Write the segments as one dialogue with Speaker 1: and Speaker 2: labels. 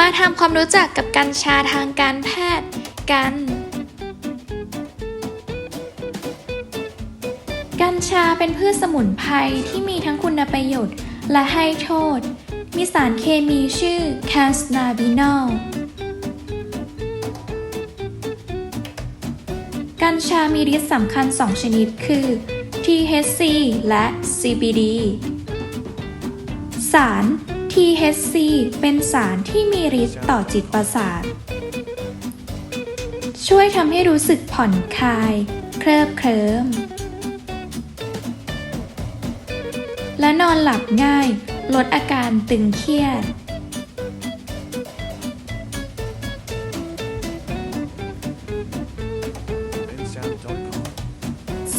Speaker 1: มาทำความรู้จักกับกัญชาทางการแพทย์กัน กัญชาเป็นพืชสมุนไพรที่มีทั้งคุณประโยชน์และให้โทษ มีสารเคมีชื่อ c a s n a b i n o l กัญชามีฤทธิ์สำคัญ 2 ชนิดคือ THC และ CBD สาร THC เป็นสารที่มีฤทธิ์ต่อจิตประสาท ช่วยทำให้รู้สึกผ่อนคลาย เคลิบเคลิ้ม และนอนหลับง่าย ลดอาการตึงเครียด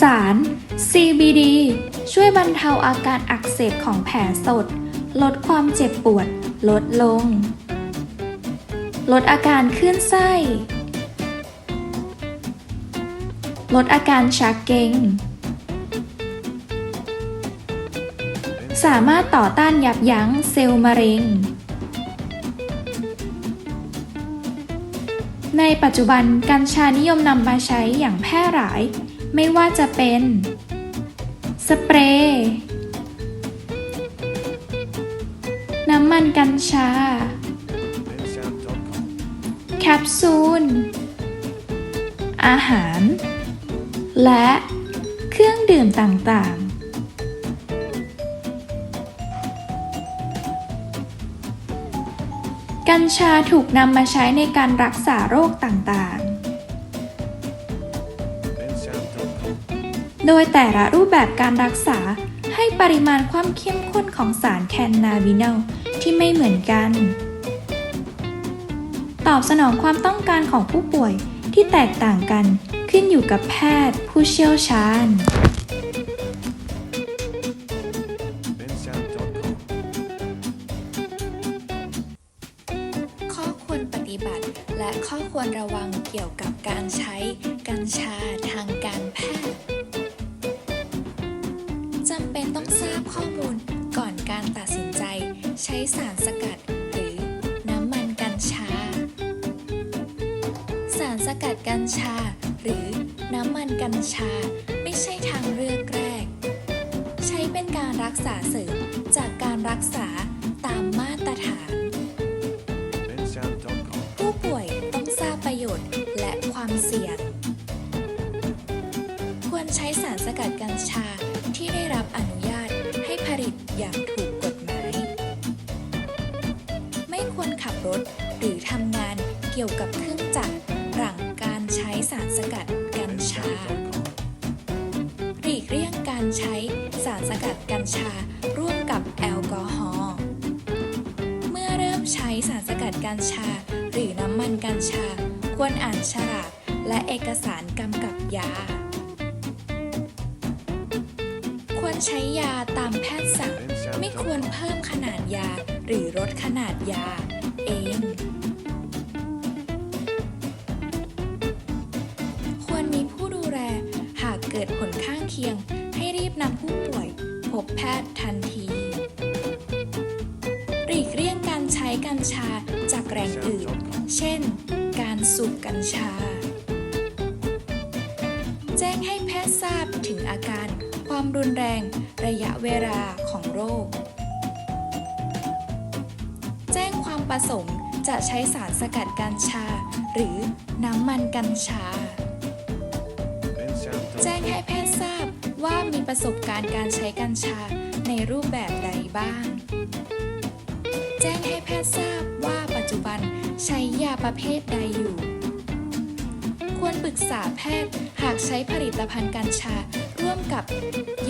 Speaker 1: สาร CBD ช่วยบรรเทาอาการอักเสบของแผลสด ลดความเจ็บปวด ลดลง ลดอาการคลื่นไส้ ลดอาการชักเกร็งสามารถต่อต้านยับยั้งเซลล์มะเร็ง ในปัจจุบันกัญชานิยมนำมาใช้อย่างแพร่หลาย ไม่ว่าจะเป็น สเปรย์ น้ำมันกัญชา แคปซูล อาหาร และเครื่องดื่มต่างๆ กัญชาถูกนำมาใช้ในการรักษาโรคต่างๆโดยแต่ละรูปแบบการรักษาให้ปริมาณความเข้มข้นของสารแคนนาบินอล ที่ไม่เหมือนกัน ตอบสนองความต้องการของผู้ป่วยที่แตกต่างกันขึ้นอยู่กับแพทย์ผู้เชี่ยวชาญ ข้อควรปฏิบัติและข้อควรระวังเกี่ยวกับการใช้กัญชาทางการแพทย์จำเป็นต้องทราบข้อมูล ก่อนการตัดสินใจใช้สารสกัด หรือน้ำมันกัญชา สารสกัดกัญชา หรือน้ำมันกัญชาไม่ใช่ทางเลือกแรก ใช้เป็นการรักษาเสริมจากการรักษาตามมาตรฐาน ผู้ป่วยต้องทราบประโยชน์และความเสี่ยง ควรใช้สารสกัดกัญชาที่ได้รับอนุญาตให้ผลิต อย่างถูกกฎหมาย ไม่ควรขับรถหรือทำงานเกี่ยวกับเครื่องจักรหลังการใช้สารสกัดกัญชา หลีกเลี่ยงการใช้สารสกัดกัญชาร่วมกับแอลกอฮอล์ เมื่อเริ่มใช้สารสกัดกัญชา หรือน้ำมันกัญชา ควรอ่านฉลากและเอกสารกำกับยา ควรใช้ยาตามแพทย์สั่ง ไม่ควรเพิ่มขนาดยาหรือลดขนาดยา เอง ควรมีผู้ดูแลหากเกิดผลข้างเคียง ให้รีบนำผู้ป่วย พบแพทย์ทันทีหลีกเลี่ยงการใช้กัญชาจากแหล่งอื่น เช่น การสูบกัญชา แจ้งให้แพทย์ทราบถึงอาการ ความรุนแรง ระยะเวลาของโรค แจ้งความประสงค์จะใช้สารสกัดกัญชา หรือน้ำมันกัญชา แจ้งให้แพทย์ทราบว่ามีประสบการณ์การใช้กัญชาในรูปแบบใดบ้าง แจ้งให้แพทย์ทราบว่าปัจจุบันใช้ยาประเภทใดอยู่ ควรปรึกษาแพทย์หากใช้ผลิตภัณฑ์กัญชา ร่วมกับ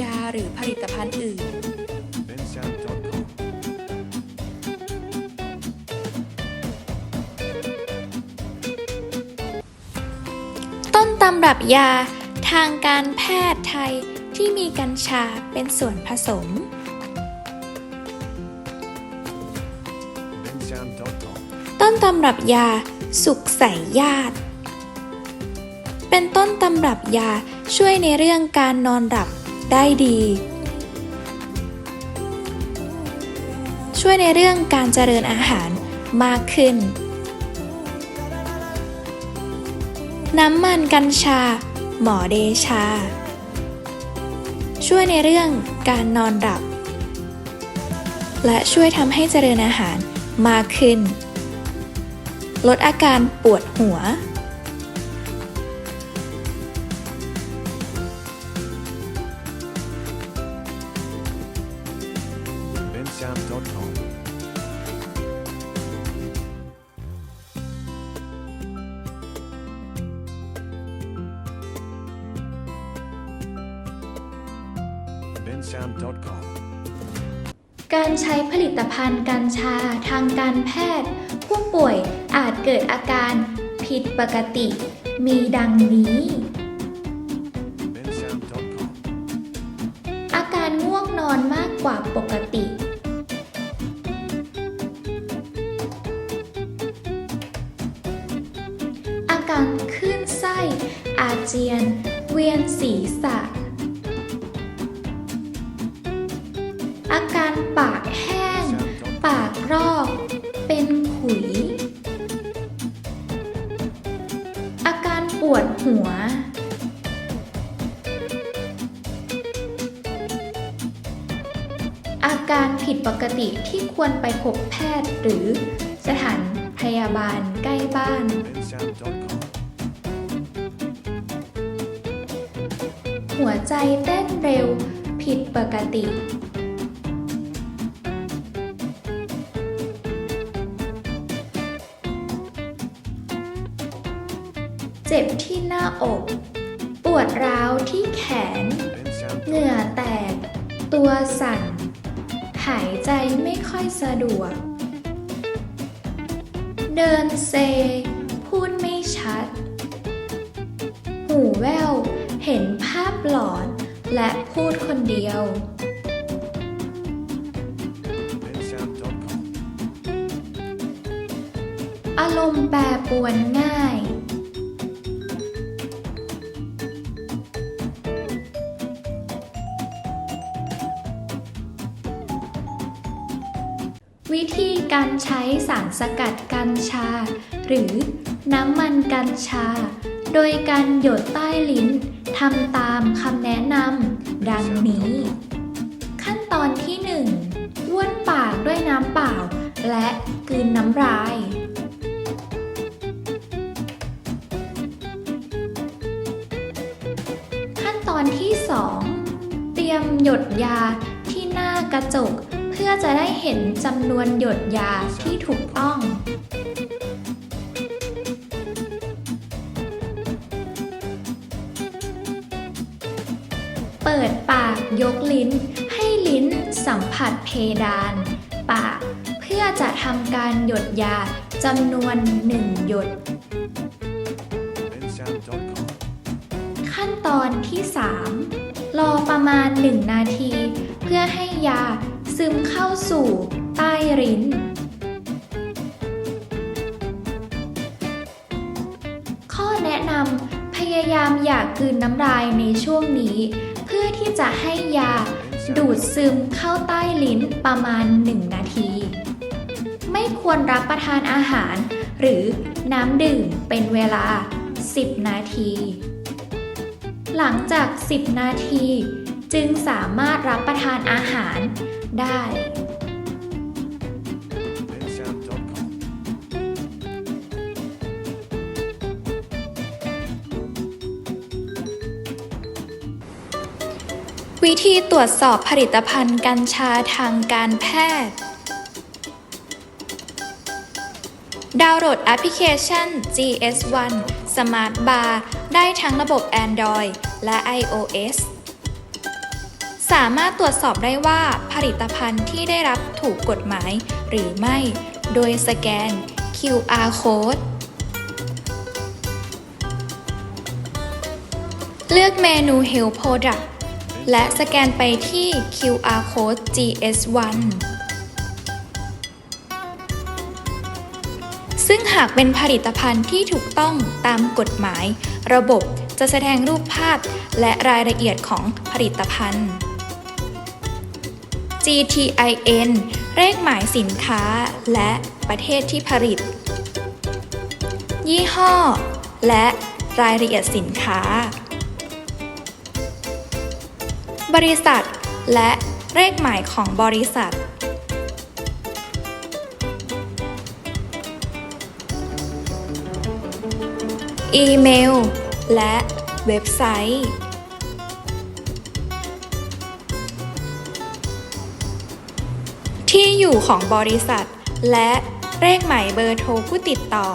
Speaker 1: ยาหรือผลิตภัณฑ์อื่น ต้นตำรับยาทางการแพทย์ไทยที่มีกัญชาเป็นส่วนผสม ต้นตำรับยาสุขใสญาติ เป็นต้นตำรับยา ช่วยในเรื่องการนอนหลับได้ดี ช่วยในเรื่องการเจริญอาหารมากขึ้น น้ำมันกัญชา หมอเดชา ช่วยในเรื่องการนอนหลับ และช่วยทำให้เจริญอาหารมากขึ้น ลดอาการปวดหัว
Speaker 2: bensound.com.
Speaker 1: การใช้ผลิตภัณฑ์กัญชาทางการแพทย์ ผู้ป่วยอาจเกิดอาการผิดปกติ มีดังนี้
Speaker 2: bensound.com.
Speaker 1: อาการง่วงนอนมากกว่าปกติ อาการคลื่นไส้ อาเจียน เวียนศีรษะ อาการผิดปกติที่ควรไปพบแพทย์หรือสถานพยาบาลใกล้บ้านหัวใจเต้นเร็วผิดปกติ เจ็บที่หน้าอก ปวดร้าวที่แขน เหงื่อแตก ตัวสั่น หายใจไม่ค่อยสะดวก เดินเซ พูดไม่ชัด หูแว่ว เห็นภาพหลอนและพูดคนเดียว อารมณ์แปรปรวนง่าย การใช้สารสกัดกัญชา หรือน้ำมันกัญชา โดยการหยดใต้ลิ้นทำตามคำแนะนำดังนี้ ขั้นตอนที่1บ้วนปากด้วยน้ำเปล่า และกลืนน้ำลาย ขั้นตอนที่ 2 เตรียมหยดยาที่หน้ากระจก พื่อจะได้เห็นจำนวนหยดยาที่ถูกต้อง เปิดปากยกลิ้น ให้ลิ้นสัมผัสเพดาน ปาก เพื่อจะทำการหยดยาจำนวนหนึ่งหยด ขั้นตอนที่ 3 รอประมาณ 1 นาที เพื่อให้ยา ซึมเข้าสู่ ใต้ลิ้น ข้อแนะนำพยายามอย่ากลืนน้ำลายในช่วงนี้ เพื่อที่จะให้ยาดูดซึมเข้าใต้ลิ้นประมาณ 1 นาที ไม่ควรรับประทานอาหาร หรือน้ำดื่มเป็นเวลา 10 นาที หลังจาก 10 นาที จึงสามารถรับประทานอาหาร ได้ วิธีตรวจสอบผลิตภัณฑ์กัญชาทางการแพทย์ ดาวน์โหลดแอปพลิเคชัน GS1 Smart Bar ได้ทั้งระบบ Android และ iOS สามารถตรวจสอบได้ว่าผลิตภัณฑ์ที่ได้รับถูกกฎหมายหรือไม่ โดยสแกน QR Code เลือกเมนู Health Product และสแกนไปที่ QR Code GS1 ซึ่งหากเป็นผลิตภัณฑ์ที่ถูกต้องตามกฎหมาย ระบบจะแสดงรูปภาพและรายละเอียดของผลิตภัณฑ์ GTIN เลขหมายสินค้าและประเทศที่ผลิต ยี่ห้อ และรายละเอียดสินค้า บริษัท และเลขหมายของบริษัท อีเมล และเว็บไซต์ ที่อยู่ของบริษัท และเลขหมายเบอร์โทรผู้ติดต่อ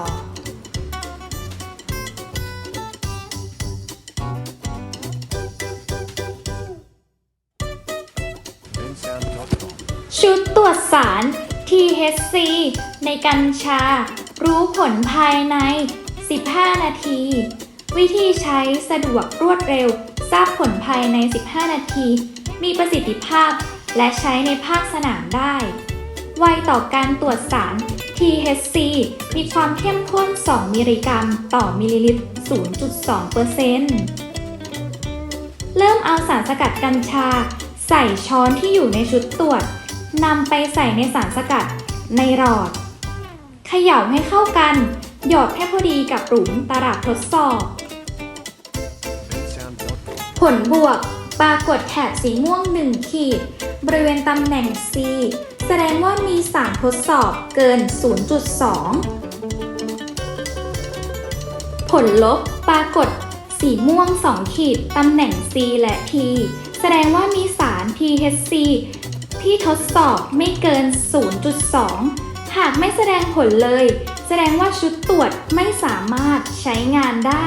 Speaker 1: ชุดตรวจสาร THC ในกัญชา รู้ผลภายใน 15 นาที วิธีใช้สะดวกรวดเร็ว ทราบผลภายใน 15 นาที มีประสิทธิภาพ และใช้ในภาคสนามได้ ไวต่อการตรวจสาร THC มีความเข้มข้น 2 มิลลิกรัม ต่อมิลลิลิตร 0.2%เริ่มเอาสารสกัดกัญชา ใส่ช้อนที่อยู่ในชุดตรวจนำไปใส่ในสารสกัดในหลอด เขย่าให้เข้ากัน หยอดให้พอดีกับหลุมตลับทดสอบ ผลบวก ปรากฏแถบสีม่วง 1 ขีด บริเวณตำแหน่ง C แสดงว่ามีสารทดสอบเกิน 0.2 ผลลบปรากฏสีม่วง 2 ขีด ตำแหน่ง C และ T แสดงว่ามีสาร THC ที่ทดสอบไม่เกิน 0.2 หากไม่แสดงผลเลย แสดงว่าชุดตรวจไม่สามารถใช้งานได้